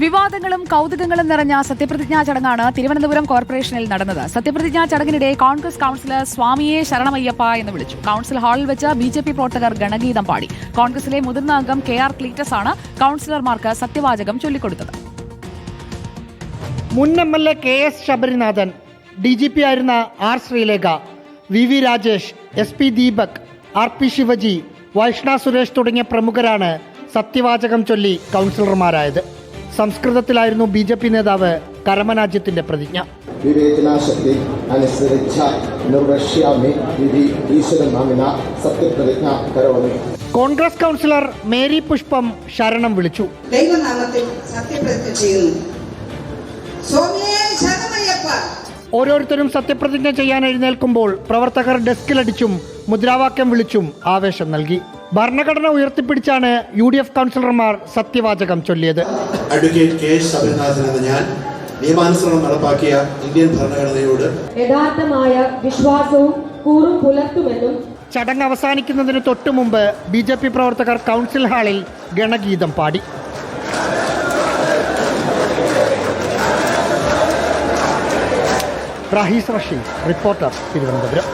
വിവാദങ്ങളും കൗതുകങ്ങളും നിറഞ്ഞ സത്യപ്രതിജ്ഞാ ചടങ്ങാണ് തിരുവനന്തപുരം കോർപ്പറേഷനിൽ നടന്നത്. സത്യപ്രതിജ്ഞാ ചടങ്ങിനിടെ കോൺഗ്രസ് കൌൺസിലർ സ്വാമിയെ ശരണമയ്യപ്പ എന്ന് വിളിച്ചു. കൌൺസിൽ ഹാളിൽ വെച്ച് ബി ജെ പി പ്രവർത്തകർ ഗണഗീതം പാടി. കോൺഗ്രസിലെ മുതിർന്ന അംഗം കെ ആർ ക്ലീറ്റസ് ആണ് കൌൺസിലർമാർക്ക് സത്യവാചകം ചൊല്ലിക്കൊടുത്തത്. മുൻ M L A K S Sabarinathan D G P ആയിരുന്ന R Sreelekha V V Rajesh S P Deepak R P Sivaji Vaishna Suresh തുടങ്ങിയ പ്രമുഖരാണ് സത്യവാചകം ചൊല്ലി കൗൺസിലർമാരായത്. സംസ്കൃതത്തിലായിരുന്നു ബി ജെ പി നേതാവ് കരമനാജ്യത്തിന്റെ പ്രതിജ്ഞ. വിവേചനാശക്തി അനുസരിച്ച നിർവശ്യാമി വിധി ഈശ്വരനാമിന സത്യപ്രതിജ്ഞ കരോമി കോൺഗ്രസ് കൗൺസിലർ മേരി പുഷ്പം ശരണം വിളിച്ചു. ദൈവനാമത്തിൽ സത്യപ്രതിജ്ഞ ചെയ്യുന്നു. സ്വാമിയേ ശരണമയ്യപ്പ. ഓരോരുത്തരും സത്യപ്രതിജ്ഞ ചെയ്യാൻ എഴുന്നേൽക്കുമ്പോൾ പ്രവർത്തകർ ഡെസ്കിലടിച്ചും മുദ്രാവാക്യം വിളിച്ചും ആവേശം നൽകി. ഭരണഘടന ഉയർത്തിപ്പിടിച്ചാണ് യു ഡി എഫ് കൗൺസിലർമാർ സത്യവാചകം ചൊല്ലിയത്. അഡ്വക്കേറ്റ് കെ എസ് ശബരിനാഥൻ എന്ന ഞാൻ നിയമാനുസരണം നടപ്പാക്കിയ ഇന്ത്യൻ ഭരണഘടനയോട് യഥാർത്ഥമായ വിശ്വാസവും കൂറും പുലർത്തുമെന്നും ചടങ്ങ് അവസാനിക്കുന്നതിന് തൊട്ടു മുമ്പ് ബി ജെ പി പ്രവർത്തകർ കൗൺസിൽ ഹാളിൽ ഗണഗീതം പാടി. റഹീസ് റഷീദ് റിപ്പോർട്ടർ തിരുവനന്തപുരം.